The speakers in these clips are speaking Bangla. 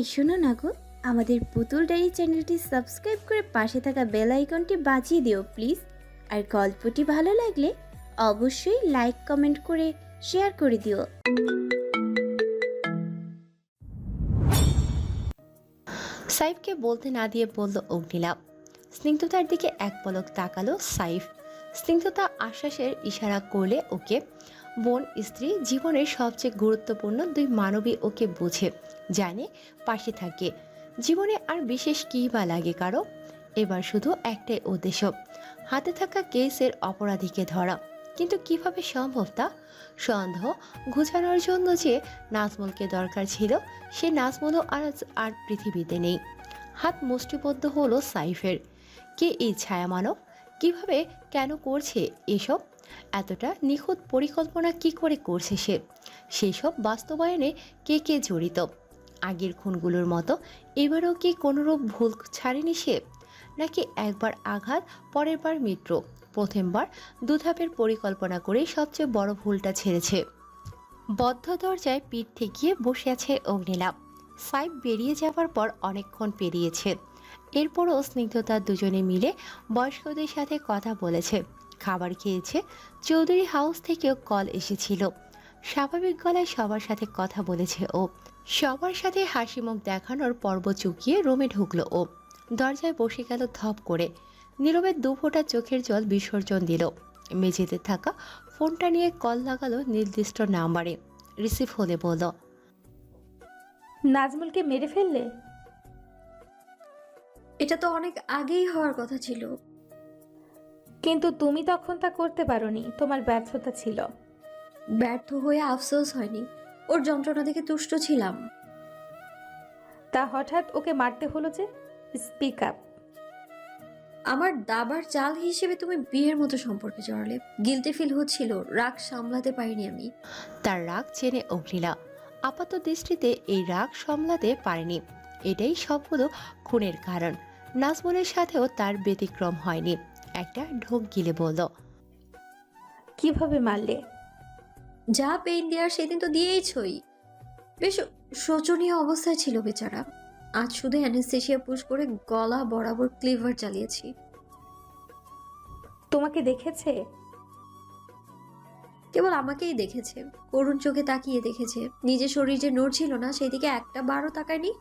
এই শোনো না গো, আমাদের পুতুল ডায়েরি চ্যানেলটি সাবস্ক্রাইব করে পাশে থাকা বেল আইকনটি বাজিয়ে দিও, প্লিজ। আর গল্পটি ভালো লাগলে অবশ্যই লাইক, কমেন্ট করে শেয়ার করে দিও। সাইফকে বলতে না দিয়ে বলল অগ্নিলা স্নিগ্ধতার দিকে এক পলক তাকালো সাইফ। স্নিগ্ধতা আশ্বাসের ইশারা করলে ওকে বোন, স্ত্রী জীবনের সবচেয়ে গুরুত্বপূর্ণ দুই মানবী ওকে বুঝে, জানে, পাশে থাকে। জীবনে আর বিশেষ কী বা লাগে কারও? এবার শুধু একটাই উদ্দেশ্য, হাতে থাকা কেসের অপরাধীকে ধরা। কিন্তু কীভাবে সম্ভব তা? সন্দেহ ঘুচানোর জন্য যে নাজমুলকে দরকার ছিল, সে নাজমুলও আর আর পৃথিবীতে নেই। হাত মুষ্টিবদ্ধ হলো সাইফের। কে এই ছায়া মানব কীভাবে কেন করছে এসব? এতটা নিখুঁত পরিকল্পনা কি করে করছে সে? সেসব বাস্তবায়নে কে কে জড়িত? আগের খুনগুলোর মতো এবারও কি কোনোরূপ ভুল ছাড়েনি সে? নাকি একবার আঘাত, পরের বার মিত্র প্রথমবার দুধাপের পরিকল্পনা করে সবচেয়ে বড় ভুলটা ছেড়েছে। বদ্ধ দরজায় পিঠ ঠেকিয়ে বসে আছে অগ্নিলাভ সাইব বেরিয়ে যাওয়ার পর অনেকক্ষণ পেরিয়েছে। এরপরও স্নিগ্ধতা দুজনে মিলে বয়স্কদের সাথে কথা বলেছে। খাবার খেয়েছে চৌধুরী হাউস থেকেও কল এসেছিল। স্বাভাবিক গলায় সবার সাথে কথা বলেছে ও। সবার সাথে হাসি মুখ দেখানোর পর্ব চুকিয়ে রুমে ঢুকলো ও। দরজায় বসে গেল ধপ করে। নীরবের দু ফোঁটা চোখের জল বিসর্জন দিল। মেঝেতে থাকা ফোনটা নিয়ে কল লাগালো নির্দিষ্ট নাম্বারে। রিসিভ হলে বলল নাজমুলকে মেরে ফেললে? এটা তো অনেক আগেই হওয়ার কথা ছিল। কিন্তু তুমি তখন তা করতে পারোনি তোমার ব্যর্থতা ছিল। ব্যর্থ হয়ে আফসোস হয়নি। ওর যন্ত্রণা থেকে তুষ্ট ছিলাম। তা হঠাৎ ওকে মারতে হলো যে? Speak up. আমার দাবার চাল হিসেবে তুমি বিয়ের মতো সম্পর্কে জড়ালে। গিলটি ফিল হচ্ছিল রাগ সামলাতে পারিনি আমি। তার রাগ চেনে অগ্নিলা। আপাত দৃষ্টিতে এই রাগ সামলাতে পারেনি। এটাই সবগুলো খুনের কারণ। নাজমুলের সাথেও তার ব্যতিক্রম হয়নি। একটা ঢোক গিলে বলল কীভাবে মারলে? যা পেইন দেওয়ার সেদিন তো দিয়েইছই। বেশ শোচনীয় অবস্থায় ছিল বেচারা। আজ শুধু অ্যানেস্থেশিয়া পুশ করে গলা বরাবর ক্লিভার চালিয়েছি। তোমাকে দেখেছে? কেবল আমাকেই দেখেছে। করুণ চোখে তাকিয়ে দেখেছে। নিজের শরীর যে নড়ছিল না সেই দিকে একটা বারও তাকায়নি?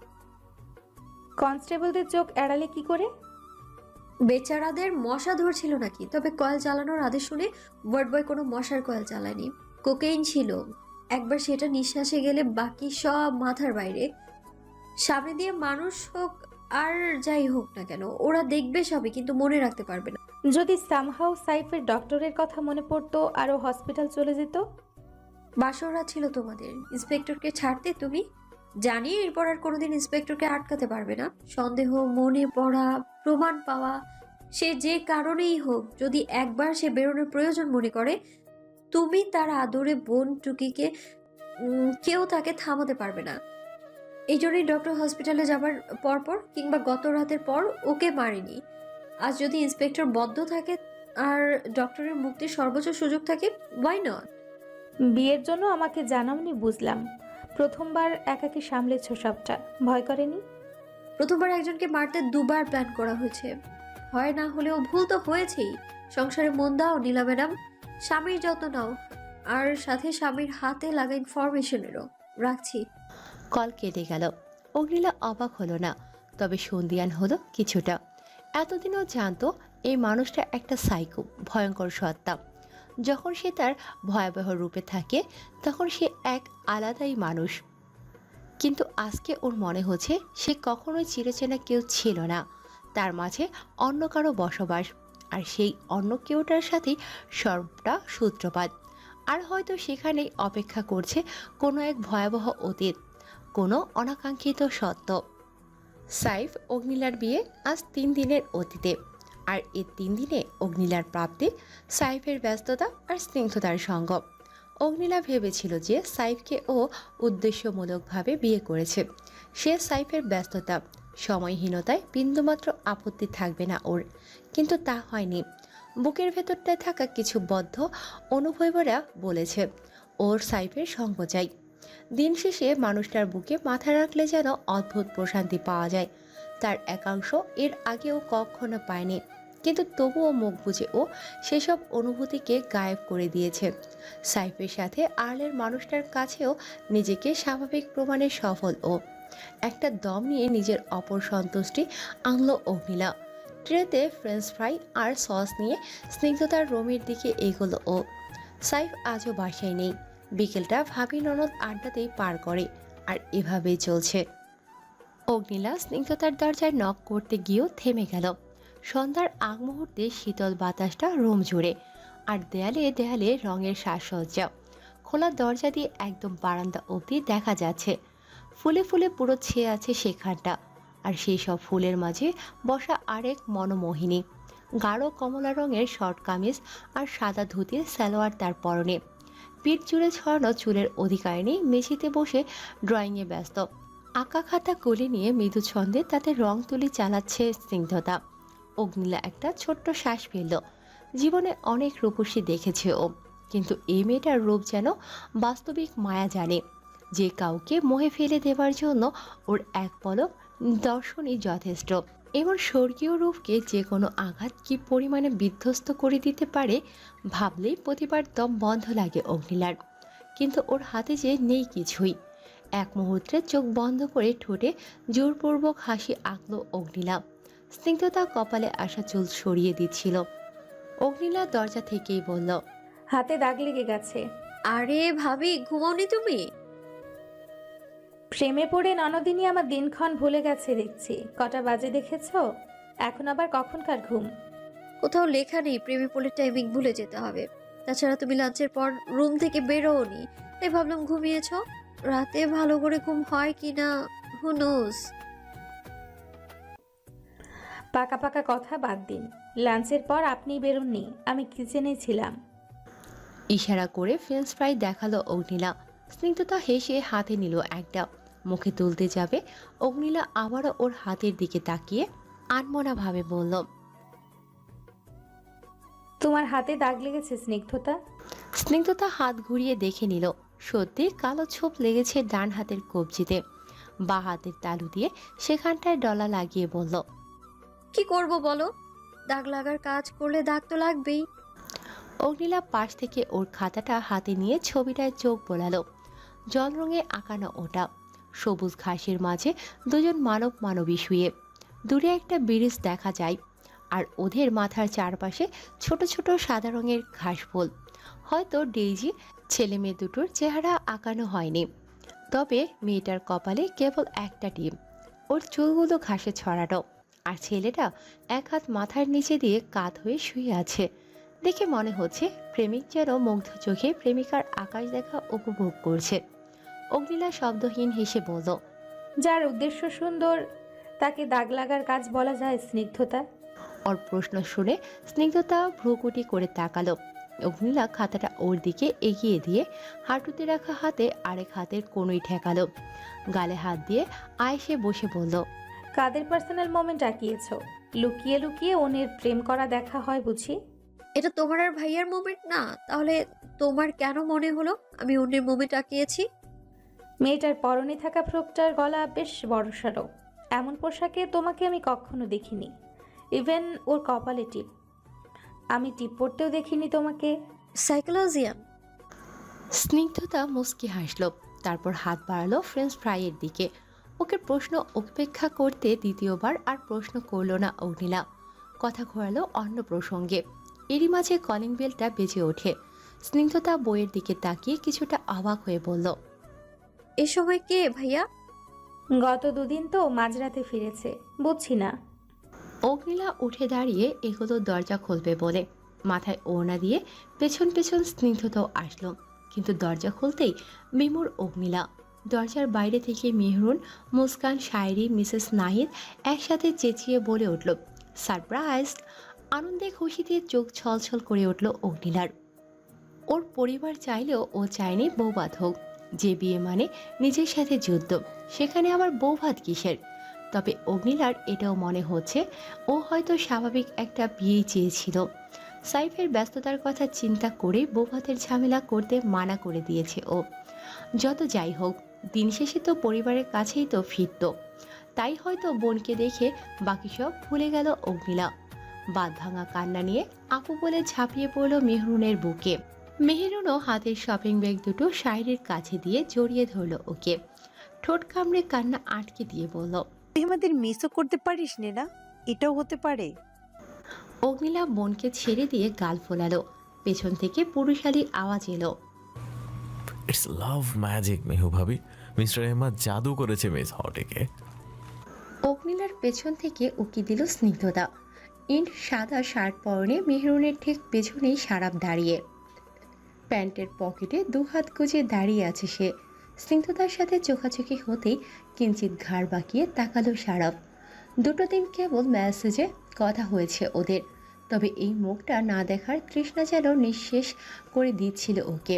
কনস্টেবলদের চোখ এড়ালে কি করে? বেচারাদের মশা ধরছিল নাকি? তবে কয়েল চালানোর আদেশ শুনে ওয়ার্ড বয় কোনো মশার কয়েল চালায়নি কোকেইন ছিল। একবার সেটা নিঃশ্বাসে গেলে বাকি সব মাথার বাইরে। সামনে দিয়ে মানুষ হোক আর যাই হোক না কেন ওরা দেখবে সবই কিন্তু মনে রাখতে পারবে না। যদি সামহাও সাইফের ডক্টরের কথা মনে পড়তো আরও হসপিটাল চলে যেত? বাসররা ছিল তোমাদের। ইন্সপেক্টরকে ছাড়তে তুমি জানি এরপর আর কোনোদিন ইন্সপেক্টরকে আটকাতে পারবে না। সন্দেহ, মনে পড়া, প্রমাণ পাওয়া, সে যে কারণেই হোক, যদি একবার সে বেরোনোর প্রয়োজন মনে করে, তুমি তার আদরে বোন টুকিকে কেউ তাকে থামাতে পারবে না। এই জন্যই ডক্টর হসপিটালে যাবার পরপর কিংবা গত রাতের পর ওকে মারেনি। আজ যদি ইন্সপেক্টর বদ্ধ থাকে আর ডক্টরের মুক্তির সর্বোচ্চ সুযোগ থাকে ওয়াই নট বিয়ের জন্য আমাকে জানাওনি, বুঝলাম। প্রথমবার একাকে সামলেছ সবটা? ভয় করেনি? প্রথমবার একজনকে মারতে দুবার প্ল্যান করা হয়েছে। হয় না হলেও ভুল তো হয়েছেই। সংসারে মন দাও নীলা ম্যাডাম। স্বামীর যত্ন নাও। আর সাথে স্বামীর হাতে লাগা ইনফরমেশনেরও রাখছি। কল কেটে গেল। অগ্নিলা অবাক হলো না। তবে সন্ধিয়ান হলো কিছুটা। এতদিনও জানতো এই মানুষটা একটা সাইকো ভয়ঙ্কর সত্তা। যখন সে তার ভয়াবহ রূপে থাকে, তখন সে এক আলাদাই মানুষ। কিন্তু আজকে ওর মনে হচ্ছে সে কখনোই চিরচেনা কেউ ছিল না। তার মাঝে অন্য কারও বসবাস, আর সেই অন্য কেউটার সাথেই সবটা সূত্রপাত। আর হয়তো সেখানেই অপেক্ষা করছে কোনো এক ভয়াবহ অতীত, কোনো অনাকাঙ্ক্ষিত সত্য। সাইফ, অগ্নিলার বিয়ে আজ তিন দিনের অতীতে। আর এই তিন দিনে অগ্নিলার প্রাপ্তি, সাইফের ব্যস্ততা আর স্নিগ্ধতার সঙ্গ অগ্নিলা ভেবেছিল যে সাইফকে ও উদ্দেশ্যমূলকভাবে বিয়ে করেছে। সে সাইফের ব্যস্ততা, সময়হীনতায় বিন্দুমাত্র আপত্তি থাকবে না ওর। কিন্তু তা হয়নি। বুকের ভেতরটায় থাকা কিছু বদ্ধ অনুভবরা বলেছে, ওর সাইফের সঙ্গ চাই। দিন শেষে মানুষটার বুকে মাথা রাখলে যেন অদ্ভুত প্রশান্তি পাওয়া যায়। তার একাংশ এর আগেও কখনো পায়নি। কিন্তু তবুও মুখ বুঝে ও সেসব অনুভূতিকে গায়েব করে দিয়েছে। সাইফের সাথে আর্লের মানুষটার কাছেও নিজেকে স্বাভাবিক প্রমাণে সফল ও একটা দম নিয়ে নিজের অপর সন্তুষ্টি আনলো অগ্নিলা ট্রেতে ফ্রেঞ্চ ফ্রাই আর সস নিয়ে স্নিগ্ধতার রুমের দিকে এগোলো ও সাইফ আজও বাসায় নেই। বিকেলটা ভাবি ননদ আড্ডাতেই পার করে আর এভাবেই চলছে। অগ্নিলা স্নিগ্ধতার দরজায় নক করতে গিয়েও থেমে গেল। সন্ধ্যার আগ মুহূর্তে শীতল বাতাসটা রুম জুড়ে আর দেয়ালে দেয়ালে রঙের সাজসজ্জা। খোলা দরজা দিয়ে একদম বারান্দা অবধি দেখা যাচ্ছে। ফুলে ফুলে পুরো ছেয়ে আছে সেখানটা আর সেই সব ফুলের মাঝে বসা আরেক মনোমোহিনী। গাঢ় কমলা রঙের শর্ট কামিজ আর সাদা ধুতির সালোয়ার তার পরনে। পিঠ জুড়ে ছড়ানো চুলের অধিকারিণী মেঝেতে বসে ড্রয়িংয়ে ব্যস্ত। আঁকা খাতা কোলে নিয়ে মৃদু ছন্দে তাতে রং তুলি চালাচ্ছে স্নিগ্ধতা। অগ্নিলা একটা ছোট্ট শ্বাস ফেলল। জীবনে অনেক রূপসী দেখেছে ও। কিন্তু এই মেয়েটার রূপ যেন বাস্তবিক মায়া জানে। যে কাউকে মোহে ফেলে দেওয়ার জন্য ওর এক পলক দর্শনই যথেষ্ট। এমন স্বর্গীয় রূপকে যে কোনো আঘাত কি পরিমাণে বিধ্বস্ত করে দিতে পারে ভাবলেই প্রতিবার দম বন্ধ লাগে অগ্নিলার। কিন্তু ওর হাতে যে নেই কিছুই। এক মুহূর্তে চোখ বন্ধ করে ঠোঁটে জোরপূর্বক হাসি আঁকল অগ্নিলা। স্নিগ্ধতা কপালে আসা চুল সরিয়ে দিচ্ছিল। অগ্নিলা দরজা থেকেই বলল হাতে দাগ লেগে গেছে। আরে ভাবি ঘুমাওনি তুমি? প্রেমে পড়ে ননদিনী আমার দিনক্ষণ ভুলে গেছে দেখছি। কটা বাজে দেখেছ? এখন আবার কখনকার ঘুম? কোথাও লেখা নেই প্রেমে পড়লে টাইমিং ভুলে যেতে হবে। তাছাড়া তুমি লাঞ্চের পর রুম থেকে বেরোওনি। তাই ভাবলাম ঘুমিয়েছ? রাতে ভালো করে ঘুম হয় কি না? হু নোস পাকা পাকা কথা বাদ দিন। লাঞ্চের পর আপনি বেরোননি আমি কিচেনে ছিলাম। ইশারা করে ফ্রেঞ্চ ফ্রাই দেখাল অগ্নিলা। স্নিগ্ধতা হেসে হাতে নিল একটা। মুখে তুলতে যাবে অগ্নিলা আবারও ওর হাতের দিকে তাকিয়ে আনমনাভাবে বলল তোমার হাতে দাগ লেগেছে স্নিগ্ধতা? স্নিগ্ধতা হাত ঘুরিয়ে দেখে নিল সত্যি কালো ছোপ লেগেছে ডান হাতের কবজিতে। বা হাতের তালু দিয়ে সেখানটায় ডলা লাগিয়ে বলল কি করব বলো? দাগ লাগার কাজ করলে দাগ তো লাগবেই। অগ্নিলা পাশ থেকে ওর খাতাটা হাতে নিয়ে ছবিটায় চোখ বোলালো। জল রঙে আঁকানো ওটা। সবুজ ঘাসের মাঝে দুজন মানব মানবী শুয়ে। দূরে একটা ব্রিজ দেখা যায় আর ওদের মাথার চারপাশে ছোট ছোট সাদা রঙের ঘাস ফুল। হয়তো ডেইজি ছেলে মেয়ে দুটোর চেহারা আঁকানো হয়নি। তবে মেয়েটার কপালে কেবল একটা টিম। ওর চুলগুলো ঘাসে ছড়ানো। আর ছেলেটা এক হাত মাথার নিচে দিয়ে কাত হয়ে শুয়ে আছে। দেখে মনে হচ্ছে প্রেমিক যেন মুগ্ধ চোখে প্রেমিকার আকাশ দেখা উপভোগ করছে। অগ্নিলা শব্দহীন হেসে বলল যার উদ্দেশ্য সুন্দর তাকে দাগ লাগার কাজ বলা যায় স্নিগ্ধতা। ওর প্রশ্ন শুনে স্নিগ্ধতা ভ্রুকুটি করে তাকালো। অগ্নিলা খাতাটা ওর দিকে এগিয়ে দিয়ে হাঁটুতে রাখা হাতে আরেক হাতের কোনোই ঠেকালো। গালে হাত দিয়ে আয়েসে বসে বলল কাদের পার্সোনাল মোমেন্ট আঁকিয়েছ? লুকিয়ে লুকিয়ে ওনের প্রেম করা দেখা হয় বুঝি? এটা তোমার আর ভাইয়ার মোমেন্ট না। তাহলে তোমার কেন মনে হলো আমি অন্যের মোমেন্ট আঁকিয়েছি? মেয়েটার পরনে থাকা ফ্রকটার গলা বেশ বড়সড়। এমন পোশাকে তোমাকে আমি কখনো দেখিনি। ইভেন ওর কপালে টিপ। আমি টিপ পড়তেও দেখিনি তোমাকে। সাইকোলজিয়ান স্নিগ্ধতা মুস্কি হাসল তারপর হাত বাড়ালো ফ্রেঞ্চ ফ্রাইয়ের দিকে। ওকে প্রশ্ন উপেক্ষা করতে দ্বিতীয়বার আর প্রশ্ন করল না অগ্নিলা। কথা ঘোরালো অন্য প্রসঙ্গে। এরই মাঝে কলিং বেলটা বেজে ওঠে। স্নিগ্ধতা বইয়ের দিকে তাকিয়ে কিছুটা অবাক হয়ে বলল এ সময় কে ভাইয়া? গত দুদিন তো মাঝরাতে ফিরেছে বুঝছি না। অগ্নিলা উঠে দাঁড়িয়ে এগুলো দরজা খুলবে বলে। মাথায় ওড়না দিয়ে পেছন পেছন স্নিগ্ধতাও আসলো কিন্তু দরজা খুলতেই বিমুর অগ্নিলা দরজার বাইরে থেকে মেহরুন, মুস্কান, শায়রি, মিসেস নাহিদ একসাথে চেঁচিয়ে বলে উঠল, সারপ্রাইজ! আনন্দে খুশিতে চোখ ছলছল করে উঠল অগ্নিলার। ওর পরিবার চাইলেও ও চায়নি বৌভাত হোক। যে বিয়ে মানে নিজের সাথে যুদ্ধ, সেখানে আবার বৌভাত কিসের? তবে অগ্নিলার এটাও মনে হচ্ছে ও হয়তো স্বাভাবিক একটা বিয়েই চেয়েছিল। সাইফের ব্যস্ততার কথা চিন্তা করে বৌভাতের ঝামেলা করতে মানা করে দিয়েছে ও। যত যাই হোক দিন শেষে তো পরিবারের কাছেই তো ফিরত। তাই হয়তো বোনকে দেখে বাকি সব ভুলে গেল অগ্নিলা। বাদ ভাঙা কান্না নিয়ে আপু বলে ঝাঁপিয়ে পড়ল মেহরুনের বুকে। মেহরুনও হাতের শপিং ব্যাগ দুটো শাইরের কাছে দিয়ে জড়িয়ে ধরল ওকে। ঠোঁট কামড়ে কান্না আটকে দিয়ে বলল তুই আমাদের মিসও করতে পারিস নে না এটাও হতে পারে? অগ্নিলা বোনকে ছেড়ে দিয়ে গাল ফোলালো। পেছন থেকে পুরুষালী আওয়াজ এলো। ইটস লাভ ম্যাজিক মেহু ভাবি মিস্টার এহমাদ জাদু করেছে মিস হটেকে অগ্নিলার পেছন থেকে উকি দিল স্নিগ্ধতা। ইন্ট সাদা শার্ট পরনে মেহরুনের ঠিক পেছনেই সারাপ দাঁড়িয়ে। প্যান্টের পকেটে দুহাত গুজে দাঁড়িয়ে আছে সে। স্নিগ্ধতার সাথে চোখাচোখি হতেই কিঞ্চিত ঘাড় বাঁকিয়ে তাকালো সারাপ। দুটো দিন কেবল মেসেজে কথা হয়েছে ওদের। তবে এই মুখটা না দেখার তৃষ্ণা যেন নিঃশেষ করে দিচ্ছিল ওকে।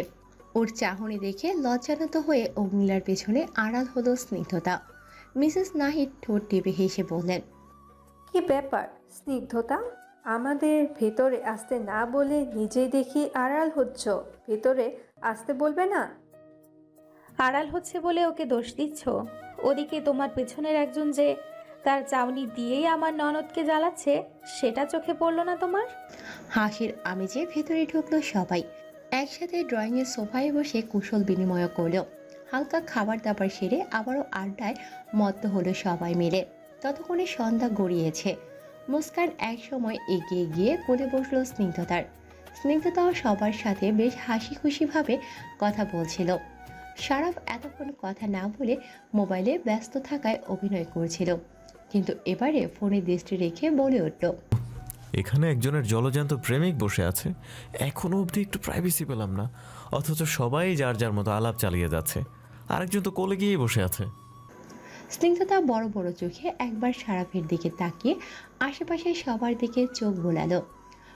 ওর চাহনি দেখে লজ্জানত হয়ে অগ্নিলার পেছনে আড়াল হলো স্নিগ্ধতা। মিসেস নাহিদ ঠোঁট টিপে হেসে বললেন কি ব্যাপার? স্নিগ্ধতা? আমাদের ভেতরে আসতে না বলে নিজেই দেখি আড়াল হচ্ছ। ভেতরে আসতে বলবে না? আড়াল হচ্ছে বলে ওকে দোষ দিচ্ছ? ওদিকে তোমার পেছনের একজন যে তার চাউনি দিয়েই আমার ননদকে জ্বালাচ্ছে সেটা চোখে পড়ল না তোমার? হাসির আমেজে ভেতরে ঢুকলো সবাই। একসাথে ড্রয়িংয়ের সোফায় বসে কুশল বিনিময় করল। হালকা খাবার দাবার সেরে আবারও আড্ডায় মত্ত হলো সবাই মিলে। ততক্ষণে সন্ধ্যা গড়িয়েছে। মুস্কান এক সময় এগিয়ে গিয়ে কোলে বসল স্নিগ্ধতার। স্নিগ্ধতাও সবার সাথে বেশ হাসি খুশিভাবে কথা বলছিল। সারাফ এতক্ষণ কথা না বলে মোবাইলে ব্যস্ত থাকায় অভিনয় করছিল। কিন্তু এবারে ফোনে দৃষ্টি রেখে বলে উঠল এখানে একজনের জলজান্ত প্রেমিক বসে আছে। এখনও অবধি একটু প্রাইভেসি পেলাম না। অথচ সবাই যার যার মতো আলাপ চালিয়ে যাচ্ছে। আরেকজন তো কোলে গিয়েই বসে আছে। স্নিগ্ধতা বড় বড় চোখে একবার সারাফের দিকে তাকিয়ে আশেপাশে সবার দিকে চোখ বোলালো।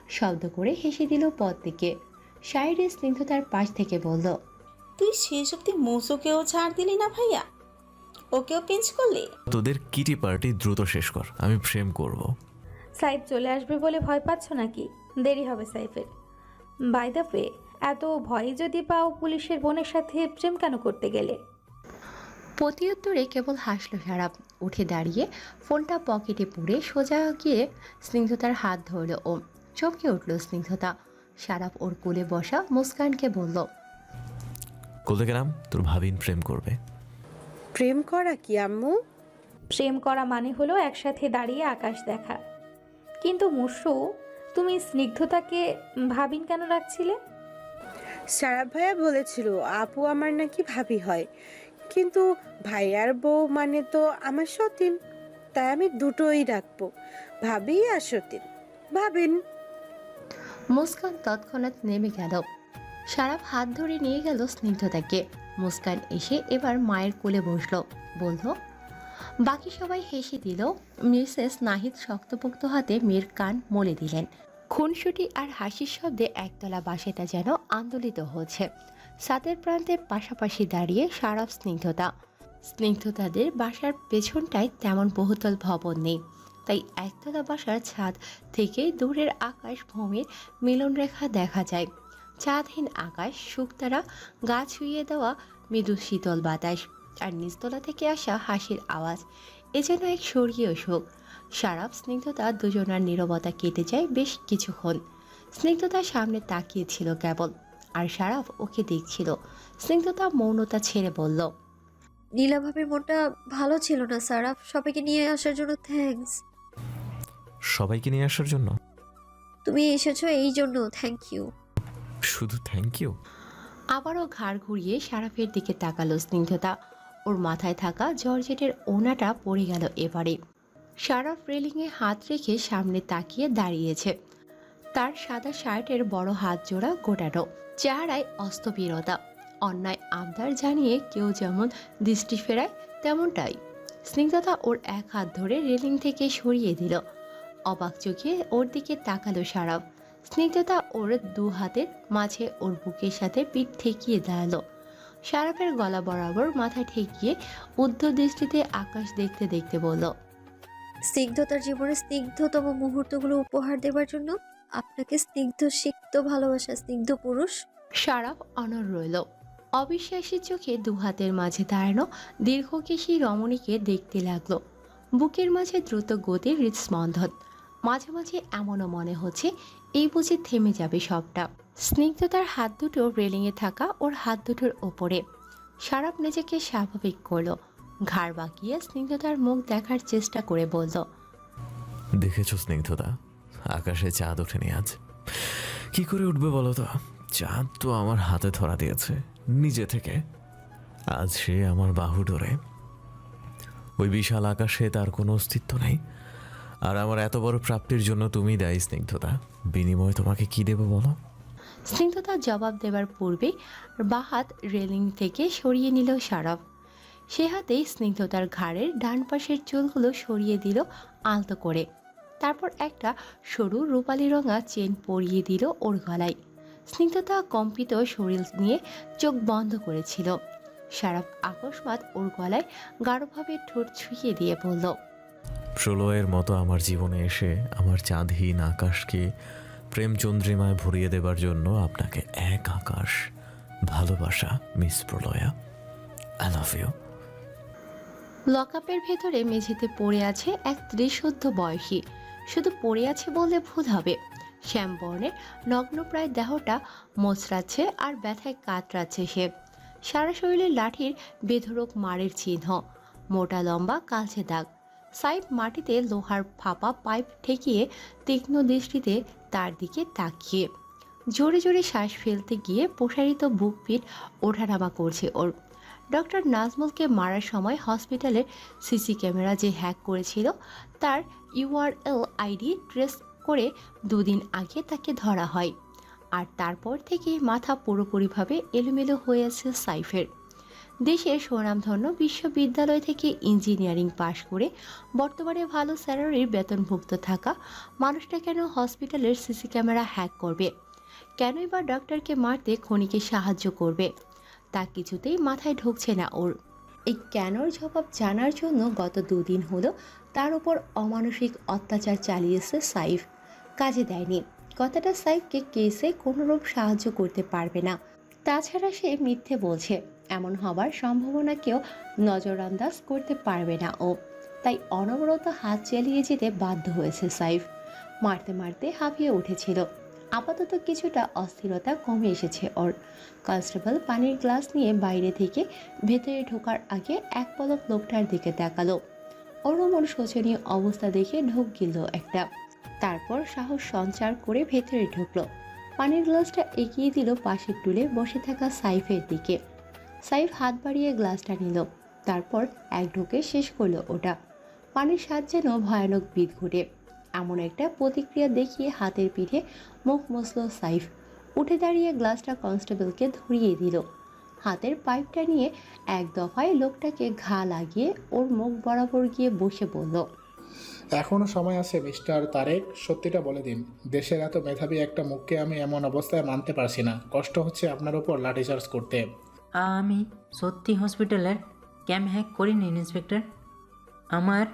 শব্দ করে হেসে দিল পথ থেকে। সাইডে স্নিগ্ধতার পাশ থেকে বলল তুই শেষ অব্দি মৌসুকেও ছাড় দিলি না ভাইয়া? ওকেও পিঞ্চ করলি? তোদের কিটি পার্টি দ্রুত শেষ কর। আমি প্রেম করব। সাইফ চলে আসবে বলে ভয় পাচ্ছ নাকি? দেরি হবে সাইফের। বাই দ্য ওয়ে এত ভয় যদি পাও পুলিশের বোনের সাথে প্রেম কেন করতে গেলে? প্রতিউত্তরে কেবল হাসলো সারাপ উঠে দাঁড়িয়ে ফোনটা পকেটে পুড়ে সোজা গিয়ে স্নিগ্ধতার হাত ধরল ও চমকে উঠল স্নিগ্ধতা। সারাপ ওর কোলে বসা মুস্কানকে বলল কোলে গেলাম তোর ভাবিন প্রেম করবে। প্রেম করা কি আম্মু? প্রেম করা মানে হলো একসাথে দাঁড়িয়ে আকাশ দেখা। কিন্তু মুসু তুমি স্নিগ্ধতাকে ভাবিন কেন রাখছিলে? সারা ভাইয়া বলেছিল আপু আমার নাকি ভাবি হয়। কিন্তু ভাইয়ার বউ মানে তো আমার সতীন তাই আমি দুটোই রাখব। ভাবি আর সতীন। ভাবিন। মুস্কান তৎক্ষণাৎ নেমে গেল। সারাপ হাত ধরে নিয়ে গেল স্নিগ্ধতাকে। মুস্কান এসে এবার মায়ের কোলে বসল। বলল বাকি সবাই হেসে দিল। মিসেস নাহিদ শক্তপোক্ত হাতে মেয়ের কান মলে দিলেন। খুনসুটি আর হাসির শব্দে একতলা বাসাটা যেন আন্দোলিত হচ্ছে। সাতের প্রান্তে পাশাপাশি দাঁড়িয়ে সারাপ স্নিগ্ধতা। স্নিগ্ধতাদের বাসার পেছনটায় তেমন বহুতল ভবন নেই। তাই একতলা বাসার ছাদ থেকে দূরের আকাশ ভূমির মিলনরেখা দেখা যায়। চাঁদহীন আকাশ, শুকতারা, গা ছুঁয়ে দেওয়া মৃদু শীতল বাতাস। আর নিচতলা থেকে আসা হাসির আওয়াজ এ যেন এক স্বর্গীয় সুখ সারাপ স্নিগ্ধতা দুজনার নীরবতা কেটে যায় বেশ কিছুক্ষণ। স্নিগ্ধতার সামনে তাকিয়েছিল কেবল আর সারাফ ওকে দেখছিল। স্নিগ্ধতা মৌনতা ছেড়ে বলল নীলাভাবের মনটা ভালো ছিল না সারাফ সবাইকে নিয়ে আসার জন্য থ্যাঙ্কস সবাইকে নিয়ে আসার জন্য? তুমি এসেছ এই জন্য থ্যাংক ইউ শুধু থ্যাংক ইউ আবারও ঘাড় ঘুরিয়ে সারাফের দিকে তাকালো স্নিগ্ধতা। ওর মাথায় থাকা জর্জেটের ওনাটা পড়ে গেল এবারে। সারাফ রেলিংয়ে হাত রেখে সামনে তাকিয়ে দাঁড়িয়েছে। তার সাদা শার্টের বড় হাত জোড়া গোটানো, চেহারায় অস্তবীরতা অন্যায় আবদার জানিয়ে কেউ যেমন দৃষ্টি ফেরায়, তেমনটাই। স্নিগ্ধতা ওর এক হাত ধরে রেলিং থেকে সরিয়ে দিল। অবাক চোখে ওর দিকে তাকালো সারাফ স্নিগ্ধতা ওর দু হাতের মাঝে ওর বুকের সাথে পিঠ ঠেকিয়ে দাঁড়াল। সারাফের গলা বরাবর মাথা ঠেকিয়ে উদ্ধ দৃষ্টিতে আকাশ দেখতে দেখতে বলল স্নিগ্ধতার জীবনে স্নিগ্ধতম মুহূর্তগুলো উপহার দেবার জন্য আপনাকে স্নিগ্ধ সিক্ত ভালোবাসা স্নিগ্ধ পুরুষ। সারাফ অনর রইল। অবিশ্বাসী চোখে দুহাতের মাঝে দাঁড়ানো দীর্ঘকেশী রমণীকে দেখতে লাগল। বুকের মাঝে দ্রুত গতির হৃদস্পন্দন মাঝে মাঝে এমনও মনে হচ্ছে এই বুঝি থেমে যাবে সবটা। স্নিগ্ধতার হাত দুটো রেলিংয়ে থাকা ওর হাত দুটোর ওপরে। সারাপ নিজেকে স্বাভাবিক করল। ঘাড় বাঁকিয়ে স্নিগ্ধতার মুখ দেখার চেষ্টা করে বলল, দেখেছ স্নিগ্ধতা? আকাশে চাঁদ ওঠেনি আজ। কি করে উঠবে বলো তো? চাঁদ তো আমার হাতে ধরা দিয়েছে, নিজে থেকে। আজ সে আমার বাহু ডোরে। ওই বিশাল আকাশে তার কোনো অস্তিত্ব নেই। আর আমার এত বড় প্রাপ্তির জন্য তুমি দায়ী, স্নিগ্ধতা। বিনিময়ে তোমাকে কি দেবো বলো? স্নিগ্ধতা জবাব দেবার পূর্বেই বাহাত রেলিং থেকে সরিয়ে নিল সারাপ সে হাতেই স্নিগ্ধতার ঘাড়ের ডান পাশের চুলগুলো সরিয়ে দিল আলতো করে। তারপর একটা সরু রূপালি রঙা চেন পরিয়ে দিল ওর গলায়। স্নিগ্ধতা কম্পিত শরীর নিয়ে চোখ বন্ধ করেছিল। সারাপ আকস্মাত ওর গলায় গাঢ়ভাবে ঠোঁট ছুঁয়ে দিয়ে বলল প্রলয়ের মতো আমার জীবনে এসে আমার চাঁদহীন আকাশকে প্রেম চন্দ্রিমায় ভরিয়ে দেবার জন্য আপনাকে এক আকাশ ভালোবাসা, miss Praloya. I love you লকআপের ভেতরে মেঝেতে পড়ে আছে এক ত্রিশুদ্ধ বয়সী। শুধু পড়ে আছে বললে ভুল হবে। শ্যামবর্ণের নগ্নপ্রায় দেহটা মোচড়াচ্ছে আর ব্যথায় কাতরাচ্ছে সে। সারা শরীরে লাঠির বেধরক মারের চিহ্ন। মোটা লম্বা, কালচে দাগ। সাইড মাটিতে লোহার ফাঁপা পাইপ ঠেকিয়ে তীক্ষ্ণ দৃষ্টিতে তার দিকে তাকিয়ে। জোরে জোরে শ্বাস ফেলতে গিয়ে প্রসারিত বুক পিঠ ওঠানামা করছে ওর। ডক্টর নাজমুলকে মারার সময় হসপিটালের সিসি ক্যামেরা যে হ্যাক করেছিল, তার ইউআরএল আইডি ট্রেস করে দুদিন আগে তাকে ধরা হয়। আর তারপর থেকে মাথা পুরোপুরিভাবে এলোমেলো হয়ে আছে সাইফের। দেশের সুনামধন্য বিশ্ববিদ্যালয় থেকে ইঞ্জিনিয়ারিং পাশ করে বর্তমানে ভালো স্যালারির বেতনভুক্ত থাকা মানুষটা কেন হসপিটালের সিসি ক্যামেরা হ্যাক করবে? কেনই বা ডক্টরকে মারতে খনিকে সাহায্য করবে? তা কিছুতেই মাথায় ঢুকছে না ওর। এই কেনর জবাব জানার জন্য গত দুদিন হলো তার উপর অমানসিক অত্যাচার চালিয়েছে সাইফ। কাজে দেয়নি। কথাটা সাইফকে কেসে কোনোরূপ সাহায্য করতে পারবে না। তাছাড়া সে মিথ্যে বলছে। এমন হবার সম্ভাবনাকেও নজরআন্দাজ করতে পারবে না ও। তাই অনবরত হাত চালিয়ে যেতে বাধ্য হয়েছে সাইফ। মারতে মারতে হাঁপিয়ে উঠেছিল। আপাতত কিছুটা অস্থিরতা কমে এসেছে ওর। কনস্টেবল পানির গ্লাস নিয়ে বাইরে থেকে ভেতরে ঢোকার আগে এক পলক লোকটার দিকে তাকালো। ওর মন শোচনীয় অবস্থা দেখে ঢোক গিলল একটা। তারপর সাহস সঞ্চার করে ভেতরে ঢুকলো। পানির গ্লাসটা এগিয়ে দিল পাশের টুলে বসে থাকা সাইফের দিকে। সাইফ হাত বাড়িয়ে গ্লাসটা নিল। তারপর এক ঢোকে শেষ করল ওটা। পানির স্বাদ যেন ভয়ানক বিদ ঘুটে। এমন একটা প্রতিক্রিয়া দেখিয়ে হাতের পিঠে মুখ মুছল সাইফ। উঠে দাঁড়িয়ে গ্লাসটা কনস্টেবলকে ধরিয়ে দিল। হাতের পাইপটা নিয়ে এক দফায় লোকটাকে ঘা লাগিয়ে ওর মুখ বরাবর গিয়ে বসে বলল এখনও সময় আছে, মিস্টার তারেক, সত্যিটা বলে দিন। দেশের এত মেধাবী একটা মুখকে আমি এমন অবস্থায় মানতে পারছি না। কষ্ট হচ্ছে আপনার উপর লাঠিচার্জ করতে। আমি সত্যি হসপিটালের ক্যাম্প হ্যাক করিনি ইন্সপেক্টর। আমার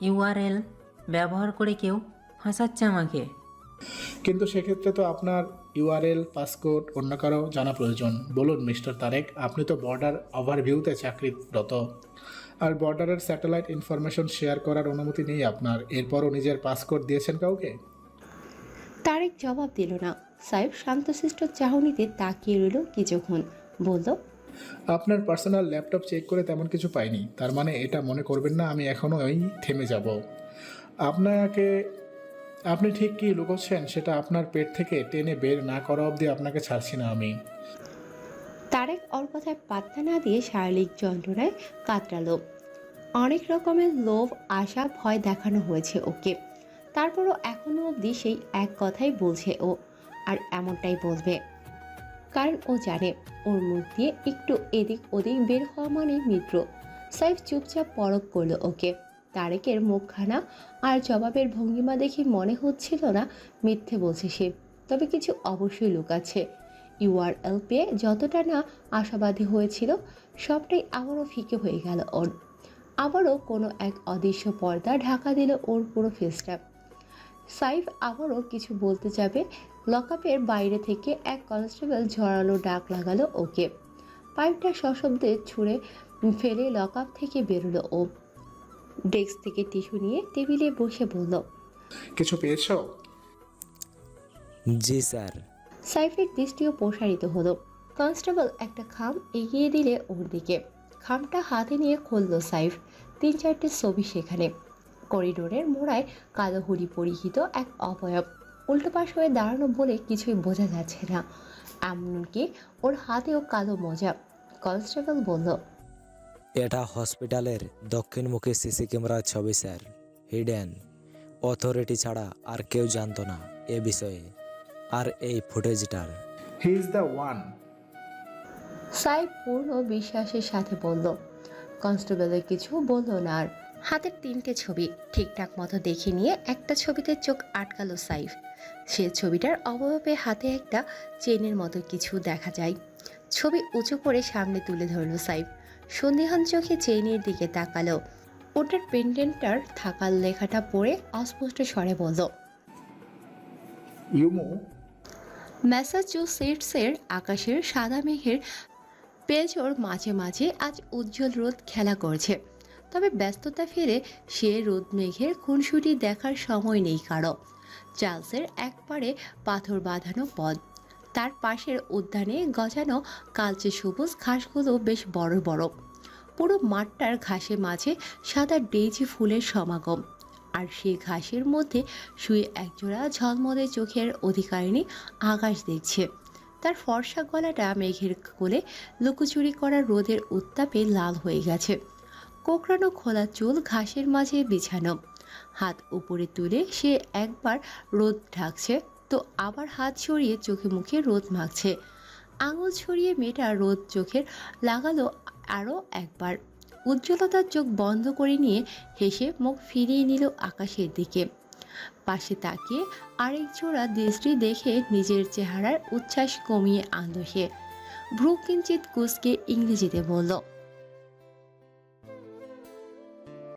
ইউআরএল ব্যবহার করে কেউ হাসাচ্ছে আমাকে। কিন্তু সেক্ষেত্রে তো আপনার ইউআরএল পাসকোড অন্য কারও জানা প্রয়োজন। বলুন মিস্টার তারেক আপনি তো বর্ডার ওভারভিউতে চাকরিরত। আর বর্ডারের স্যাটেলাইট ইনফরমেশন শেয়ার করার অনুমতি নেই আপনার। এরপরও নিজের পাসকোড দিয়েছেন কাউকে? তারেক জবাব দিল না। সাইফ শান্তশিষ্ট চাহনিতে তাকিয়ে রইল কিছুক্ষণ। বলল আপনার পার্সোনাল ল্যাপটপ চেক করে তেমন কিছু পাইনি। তার মানে এটা মনে করবেন না আমি এখনও ওই থেমে যাব। আপনাকে আপনি ঠিক কী লুকোচ্ছেন সেটা আপনার পেট থেকে টেনে বের না করা অবধি আপনাকে ছাড়ছি না আমি। তারেক ওর কথায় পাত্তা না দিয়ে শারীরিক যন্ত্রণায় কাতরালো। অনেক রকমের লোভ আশা ভয় দেখানো হয়েছে ওকে। তারপরও এখনও অবধি সেই এক কথাই বলছে ও আর এমনটাই বলবে। কারণ ও জানে, ওর মুখ দিয়ে একটু এদিক ওদিক বের হওয়া মানে মিত্র। সাইফ চুপচাপ পরক করল ওকে। তারেকের মুখখানা আর জবাবের ভঙ্গিমা দেখে মনে হচ্ছিল না মিথ্যে বলছে সে, তবে কিছু অবশ্যই লুকাচ্ছে। ইউআরএল পেয়ে যতটা না আশাবাদী হয়েছিল, সবটাই আবারও ফিকে হয়ে গেল ওর। আবারও কোনো এক অদৃশ্য পর্দা ঢাকা দিল ওর পুরো ফেসটা সাইফ আবারও কিছু বলতে যাবে লকআপের বাইরে থেকে এক কনস্টেবল ঝরালো ডাক লাগালো ওকে। পাইপটা সশব্দে ছুঁড়ে ফেলে লকআপ থেকে বেরোলো ও ডেস্ক থেকে টিস্যু নিয়ে টেবিলে বসে বলল কিছু পেয়েছ? জি স্যার। সাইফের দৃষ্টিও প্রসারিত হলো। কনস্টেবল একটা খাম এগিয়ে দিলে ওর দিকে। খামটা হাতে নিয়ে খুললো সাইফ। তিন চারটে ছবি সেখানে। করিডোরের মোড়ায় কালো হুড়ি পরিহিত এক অবয়ব। উল্টো পাশ হয়ে দাঁড়ানো বলে কিছুই বোঝা যাচ্ছে না। এমনকি ওর হাতেও কালো মোজা। কনস্টেবল বলল এটা হসপিটালের দক্ষিণমুখী সিসি ক্যামেরার ছবি স্যার। হিডেন। অথরিটি ছাড়া আর কেউ জানতো না এ বিষয়ে। আর এই ফুটেজটার he is the one Saif পূর্ণ বিশ্বাসের সাথে বলল কনস্টেবলের কিছু বলল না আর হাতের তিনটে ছবি ঠিকঠাক মতো দেখে নিয়ে একটা ছবিতে চোখ আটকালো সাইফ। সে ছবিটার অবয়বে হাতে একটা চেনের মতো কিছু দেখা যায়। ছবি উঁচু করে সামনে তুলে ধরলো সাইফ। সন্দিহান চোখে চেইনের দিকে তাকালো। ওটার পেন্ডেন্টার থাকার লেখাটা পড়ে অস্পষ্ট স্বরে বলল ইউমো ম্যাসাচুসেটসের আকাশের সাদা মেঘের পেজর মাঝে মাঝে আজ উজ্জ্বল রোদ খেলা করছে। তবে ব্যস্ততা ফেলে সে রোদ মেঘের খুনসুটি দেখার সময় নেই কারও। চার্লসের একপারে পাথর বাঁধানো পথ। তার পাশের উদ্যানে গজানো কালচে সবুজ ঘাসগুলো বেশ বড় বড়। পুরো মাঠটার ঘাসে মাঝে সাদা ডেইজি ফুলের সমাগম। আর সেই ঘাসের মধ্যে শুয়ে একজোড়া ঝলমলে চোখের অধিকারিণী আকাশ দেখছে। তার ফর্সা গলাটা মেঘের কোলে লুকোচুরি করা রোদের উত্তাপে লাল হয়ে গেছে। কোকড়ানো খোলা চুল ঘাসের মাঝে বিছানো। হাত উপরে তুলে সে একবার রোদ ঢাকছে, তো আবার হাত ছড়িয়ে চোখে মুখে রোদ মাখছে। আঙুল ছড়িয়ে মেয়েটা রোদ চোখের লাগালো আরও একবার। উজ্জ্বলতার চোখ বন্ধ করে নিয়ে হেসে মুখ ফিরিয়ে নিল আকাশের দিকে। পাশে তাকিয়ে আরেক জোড়া দৃষ্টি দেখে নিজের চেহারার উচ্ছ্বাস কমিয়ে আনল সে। ভ্রু কিঞ্চিত কুসকে ইংরেজিতে বলল